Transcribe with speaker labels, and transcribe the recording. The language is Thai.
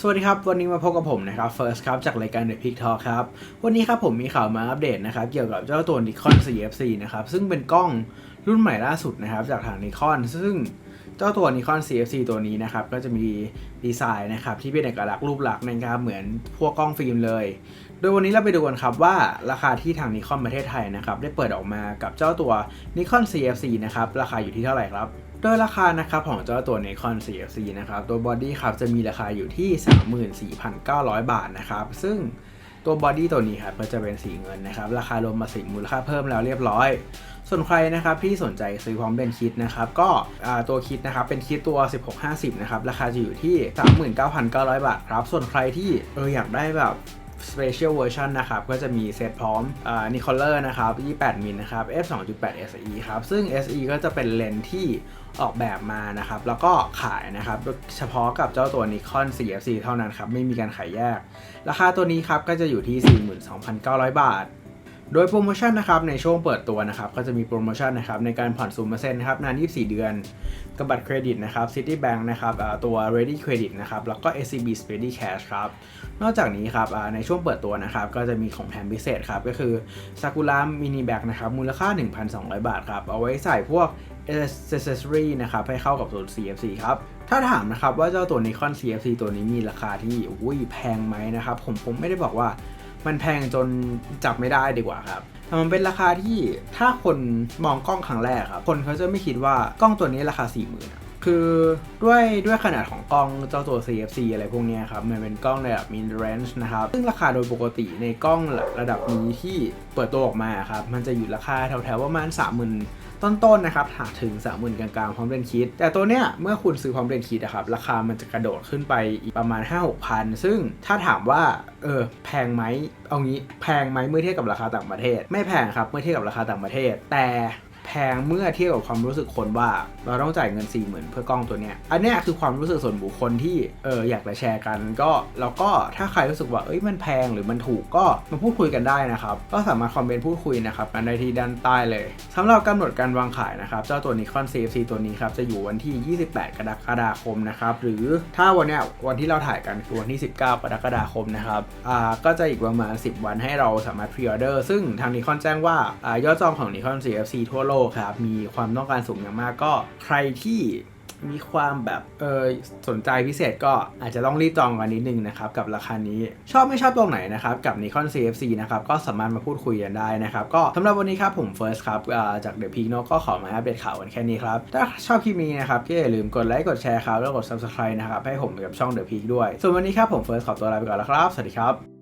Speaker 1: สวัสดีครับ วันนี้มาพบกับผมนะครับ First ครับ จากรายการ The Peak Talk ครับ วันนี้ครับผมมีข่าวมาอัปเดตนะครับ เกี่ยวกับเจ้าตัว Nikon CFC นะครับ ซึ่งเป็นกล้องรุ่นใหม่ล่าสุดนะครับ จากทาง Nikon ซึ่งเจ้าตัว Nikon CFC ตัวนี้นะครับ ก็จะมีดีไซน์นะครับ ที่เป็นเอกลักษณ์รูปลักษณ์นะครับเหมือนพวกกล้องฟิล์มเลย โดยวันนี้เราไปดูกันครับว่าราคาที่ทาง Nikon ประเทศไทยนะครับได้เปิดออกมากับเจ้าตัว Nikon CFC นะครับราคาอยู่ที่เท่าไหร่ครับ โดยราคานะครับของเจ้าตัว Nikon CFC นะครับตัวบอดี้ครับจะมีราคาอยู่ที่ 34,900 บาทนะครับซึ่งตัวบอดี้ตัวนี้ครับก็จะเป็นสีเงินนะครับราคารวมมาสิมูลค่าเพิ่มแล้วเรียบร้อย ส่วนใครนะครับที่สนใจซื้อพร้อมเป็นคิดนะครับก็ตัวคิดนะครับเป็นคิดตัว 1650 นะครับราคาจะอยู่ที่ 39,900 บาทครับส่วนใครที่เอออยากได้แบบ Special Version นะครับ ก็จะมีเซตพร้อมนิคอลเลอร์นะครับ 28 มิลนะครับ f 2.8 SE ครับ ซึ่ง SE ก็จะเป็นเลนส์ที่ออกแบบมานะครับ แล้วก็ขายนะครับ เฉพาะกับเจ้าตัว Nikon CFC เท่านั้นครับ ไม่มีการขายแยก ราคาตัวนี้ครับ ก็จะอยู่ที่ 42,900 บาท โดยโปรโมชั่นนะครับในช่วงเปิดตัวนะครับก็จะมีโปรโมชั่นนะครับในการผ่อน0%นต์นะครับนาน 24 เดือนกับบัตรเครดิตนะครับ Citibank นะครับตัว Ready Credit นะครับแล้วก็ SCB Steady Cash ครับนอกจากนี้ครับในช่วงเปิดตัวนะครับก็จะมีของแถมพิเศษครับก็คือ Sakura Mini Bag นะครับมูลค่า 1,200 บาทครับเอาไว้ใส่พวก accessory นะครับให้เข้ากับตัว CFC ครับถ้าถามนะครับว่าเจ้าตัว Nikon CFC ตัวนี้มีราคาที่อุ้ยแพงไหมนะครับผมผมไม่ได้บอกว่า มันแพงจนจับไม่ได้ดีกว่าครับแต่มันเป็นราคาที่ถ้าคนมองกล้องครั้งแรกครับคนเขาจะไม่คิดว่ากล้องตัวนี้ราคา4 0,000ื่นคือด้วยด้วยขนาดของกล้องเจ้าตัว CFC อะไรพวกนี้ครับ มันเป็นกล้องระดับ mid range นะครับ ซึ่งราคาโดยปกติในกล้องระดับนี้ที่เปิดตัวออกมาครับ มันจะอยู่ราคาแถวๆประมาณ 30,000 ต้นๆนะครับหาถึง 30,000 กลางๆพร้อมเรนคิด แต่ตัวเนี้ยเมื่อคุณซื้อพร้อมเรนคิดนะครับราคามันจะกระโดดขึ้นไปอีกประมาณ 5-6 พัน ซึ่งถ้าถามว่าเออแพงไหมเอางี้แพงไหมเมื่อเทียบกับราคาต่างประเทศ ไม่แพงครับเมื่อเทียบกับราคาต่างประเทศ แต่ งเมื่อเทียบกับความรู้สึกคนว่า เราต้องจ่ายเงิน4 0,000เพื่อกล้องตัวเนี้ยอันเนี้ยคือความรู้สึกส่วนบุคคลที่เอออยากจะแชร์กัน ก็แล้วก็ถ้าใครรู้สึกว่าเอ้ยมันแพงหรือมันถูกก็มาพูดคุยกันได้นะครับก็สามารถคอมเมนต์พูดคุยนะครับกันได้ที่ด้านใต้เลยสำหรับกำหนดการวางขายนะครับเจ้าตัว Nikon CFC ตัวนี้ครับจะอยู่วันที่ 28 กรกฎาคมนะครับหรือถ้าวันเนี้ยวันที่เราถ่ายกันคือวันที่ 19 กรกฎาคมนะครับอ่าก็จะอีกประมาณ 10 วันให้เราสามารถพรีออเดอร์ซึ่งทาง Nikon แจ้งว่าอ่ายอดจองของ Nikon CFC ทั่วโลกครับ มีความต้องการสูงอย่างมากก็ใครที่มีความแบบเออสนใจพิเศษก็อาจจะต้องรีบจองกันนิดนึงนะครับ กับราคานี้ชอบไม่ชอบตรงไหนนะครับ กับ Nikon CFC นะครับ ก็สามารถมาพูดคุยกันได้นะครับ ก็สำหรับวันนี้ครับ ผม First ครับจาก The Peak เนก็ขอมาอัปเดตข่าวกันแค่นี้ครับ ถ้าชอบคลิปนี้นะครับ ก็อย่าลืมกดไลค์กดแชร์ครับแล้วกด Subscribe นะครับ ให้ผมกับช่อง The Peak ด้วย ส่วนวันนี้ครับผม First ขอตัวลาไปก่อนแล้วครับ สวัสดีครับ